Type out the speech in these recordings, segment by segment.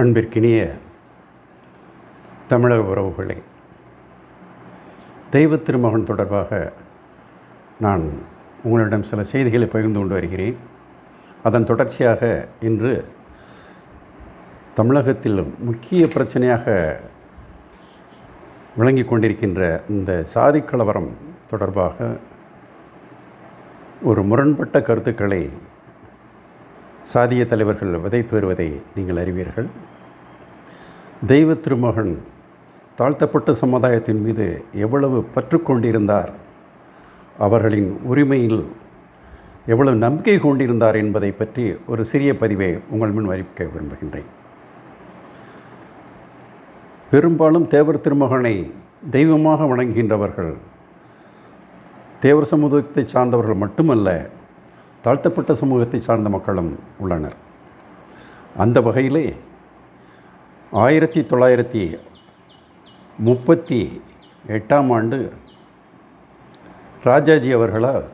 அன்பிற்கினிய தமிழக உறவுகளே தெய்வ திருமகன் தொடர்பாக நான் உங்களிடம் சில செய்திகளை பகிர்ந்து கொண்டு வருகிறேன். அதன் தொடர்ச்சியாக இன்று தமிழகத்தில் முக்கிய பிரச்சனையாக விளங்கி கொண்டிருக்கின்ற இந்த சாதி கலவரம் தொடர்பாக ஒரு முரண்பட்ட கருத்துக்களை சாதிய தலைவர்கள் விதைத்து வருவதை நீங்கள் அறிவீர்கள். தெய்வ திருமகன் தாழ்த்தப்பட்ட சமுதாயத்தின் மீது எவ்வளவு பற்று கொண்டிருந்தார் அவர்களின் உரிமையில் எவ்வளவு நம்பிக்கை கொண்டிருந்தார் என்பதை பற்றி ஒரு சிறிய பதிவை உங்கள் முன் அறிவிக்க விரும்புகின்றேன். பெரும்பாலும் தேவர் திருமகனை தெய்வமாக வணங்குகின்றவர்கள் தேவர் சமூகத்தை சார்ந்தவர்கள் மட்டுமல்ல தாழ்த்தப்பட்ட சமூகத்தை சார்ந்த மக்களும் உள்ளனர். அந்த வகையிலே ஆயிரத்தி தொள்ளாயிரத்தி முப்பத்தி எட்டாம் ஆண்டு ராஜாஜி அவர்களால்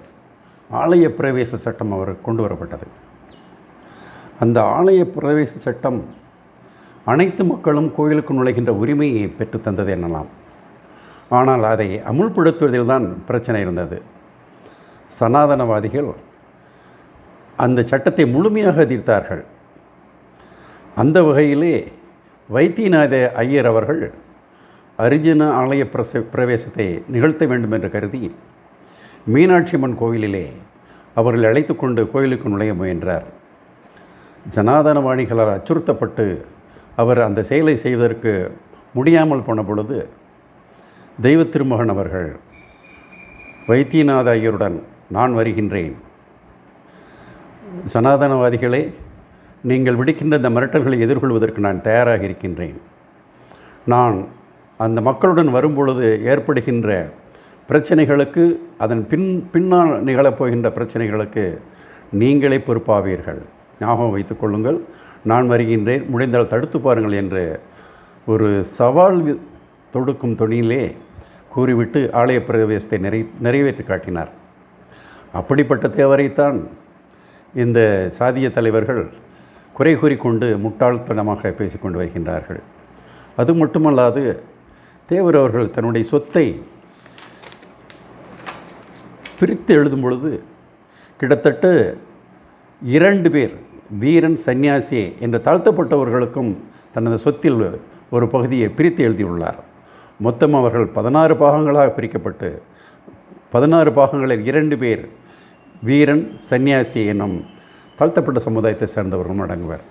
ஆலய பிரவேச சட்டம் அவர் கொண்டு வரப்பட்டது. அந்த ஆலய பிரவேச சட்டம் அனைத்து மக்களும் கோயிலுக்கு நுழைகின்ற உரிமையை பெற்றுத்தந்தது எனலாம். ஆனால் அதை அமுல்படுத்துவதில் தான் பிரச்சனை இருந்தது. சனாதனவாதிகள் அந்த சட்டத்தை முழுமையாக எதிர்த்தார்கள். அந்த வகையிலே வைத்தியநாத ஐயர் அவர்கள் அரிஜன ஆலய பிரச பிரவேசத்தை நிகழ்த்த வேண்டும் என்று கருதி மீனாட்சி அம்மன் கோவிலிலே அவர்கள் அழைத்து கொண்டு கோயிலுக்கு நுழைய முயன்றார். ஜனாதனவாணிகளால் அச்சுறுத்தப்பட்டு அவர் அந்த செயலை செய்வதற்கு முடியாமல் போன பொழுது தெய்வ திருமகன் அவர்கள் வைத்தியநாத ஐயருடன் நான் வருகின்றேன். சனாதனவாதிகளே நீங்கள் விடுக்கின்ற இந்த மிரட்டல்களை எதிர்கொள்வதற்கு நான் தயாராக இருக்கின்றேன். நான் அந்த மக்களுடன் வரும்பொழுது ஏற்படுகின்ற பிரச்சனைகளுக்கு அதன் பின் பின்னால் நிகழப்போகின்ற பிரச்சனைகளுக்கு நீங்களே பொறுப்பாவீர்கள். ஞாபகம் வைத்துக்கொள்ளுங்கள் நான் வருகின்றேன் முடிந்தால் தடுத்து பாருங்கள் என்று ஒரு சவால் தொடுக்கும் தொழிலே கூறிவிட்டு ஆலய பிரவேசத்தை நிறை நிறைவேற்றி காட்டினார். அப்படிப்பட்ட தேவரைத்தான் இந்த சாதிய தலைவர்கள் குறை கூறிக்கொண்டு முட்டாள்தனமாக பேசிக்கொண்டு வருகின்றார்கள். அது மட்டுமல்லாது தேவர் அவர்கள் தன்னுடைய சொத்தை பிரித்து எழுதும் பொழுது கிட்டத்தட்ட இரண்டு பேர் வீரன் சந்நியாசி என்ற தாழ்த்தப்பட்டவர்களுக்கும் தனது சொத்தில் ஒரு பகுதியை பிரித்து எழுதியுள்ளார். மொத்தம் அவர்கள் பதினாறு பாகங்களாக பிரிக்கப்பட்டு பதினாறு பாகங்களில் இரண்டு பேர் வீரன் சன்னியாசி என்னும் தாழ்த்தப்பட்ட சமுதாயத்தை சேர்ந்தவர்களும் அடங்குவர்.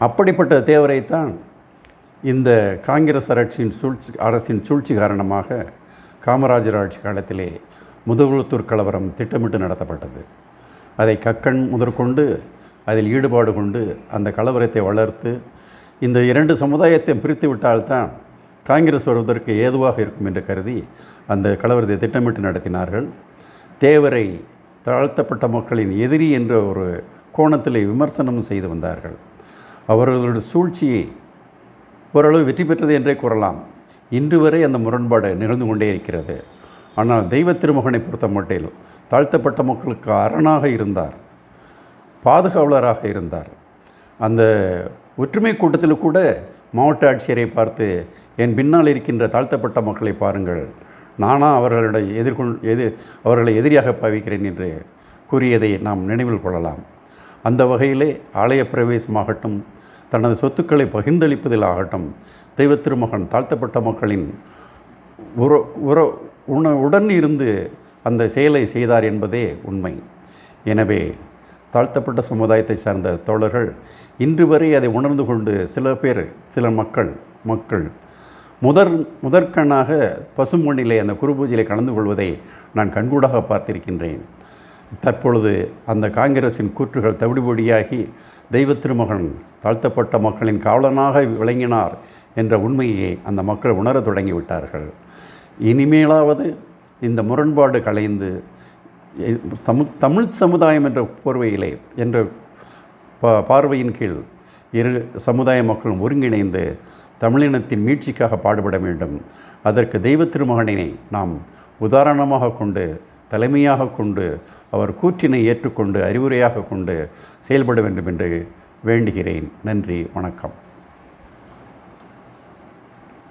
அப்படிப்பட்ட தேவரைத்தான் இந்த காங்கிரஸ் அரசின் சூழ்ச்சி அரசின் சூழ்ச்சி காரணமாக காமராஜர் ஆட்சி காலத்திலே முதுகுளத்தூர் கலவரம் திட்டமிட்டு நடத்தப்பட்டது. அதை கக்கண் முதற்கொண்டு அதில் ஈடுபாடு கொண்டு அந்த கலவரத்தை வளர்த்து இந்த இரண்டு சமுதாயத்தை பிரித்து விட்டால்தான் காங்கிரஸ் வருவதற்கு ஏதுவாக இருக்கும் என்று கருதி அந்த கலவரத்தை திட்டமிட்டு நடத்தினார்கள். தேவரை தாழ்த்தப்பட்ட மக்களின் எதிரி என்ற ஒரு கோணத்தில் விமர்சனம் செய்து வந்தார்கள். அவர்களுடைய சூழ்ச்சியை ஓரளவு வெற்றி பெற்றது என்றே கூறலாம். இன்று வரை அந்த முரண்பாடு நிகழ்ந்து கொண்டே இருக்கிறது. ஆனால் தெய்வ திருமகனை பொறுத்த மட்டில் தாழ்த்தப்பட்ட மக்களுக்கு அரணாக இருந்தார். பாதுகாவலராக இருந்தார். அந்த ஒற்றுமை கூட்டத்தில் கூட மாவட்ட ஆட்சியரை பார்த்து என் பின்னால் இருக்கின்ற தாழ்த்தப்பட்ட மக்களை பாருங்கள். நானா அவர்களுடைய எதிர்கொள் எதிர் அவர்களை எதிரியாக பாவிக்கிறேன் என்று கூறியதை நாம் நினைவில் கொள்ளலாம். அந்த வகையிலே ஆலய பிரவேசமாகட்டும் தனது சொத்துக்களை பகிர்ந்தளிப்பதில் ஆகட்டும் தெய்வ திருமகன் தாழ்த்தப்பட்ட மக்களின் உற உற உண உடன் இருந்து அந்த செயலை செய்தார் என்பதே உண்மை. எனவே தாழ்த்தப்பட்ட சமுதாயத்தை சார்ந்த தோழர்கள் இன்று வரை அதை உணர்ந்து கொண்டு சில பேர் சில மக்கள் மக்கள் முதற் முதற்கண்ணாக பசுமொழியிலே அந்த குருபூஜையிலே கலந்து கொள்வதை நான் கண்கூடாக பார்த்திருக்கின்றேன். தற்பொழுது அந்த காங்கிரசின் கூற்றுகள் தவிடுபொடியாகி தெய்வ திருமகன் தாழ்த்தப்பட்ட மக்களின் காவலனாக விளங்கினார் என்ற உண்மையை அந்த மக்கள் உணர தொடங்கிவிட்டார்கள். இனிமேலாவது இந்த முரண்பாடு கலைந்து தமிழ் தமிழ் சமுதாயம் என்ற போர்வையிலே என்ற பார்வையின் கீழ் இரு சமுதாய மக்களும் ஒருங்கிணைந்து தமிழினத்தின் மீட்சிக்காக பாடுபட வேண்டும். அதற்கு தெய்வ திருமகனினை நாம் உதாரணமாக கொண்டு தலைமையாக கொண்டு அவர் கூற்றினை ஏற்றுக்கொண்டு அறிவுரையாக கொண்டு செயல்பட வேண்டும் என்று வேண்டுகிறேன். நன்றி வணக்கம்.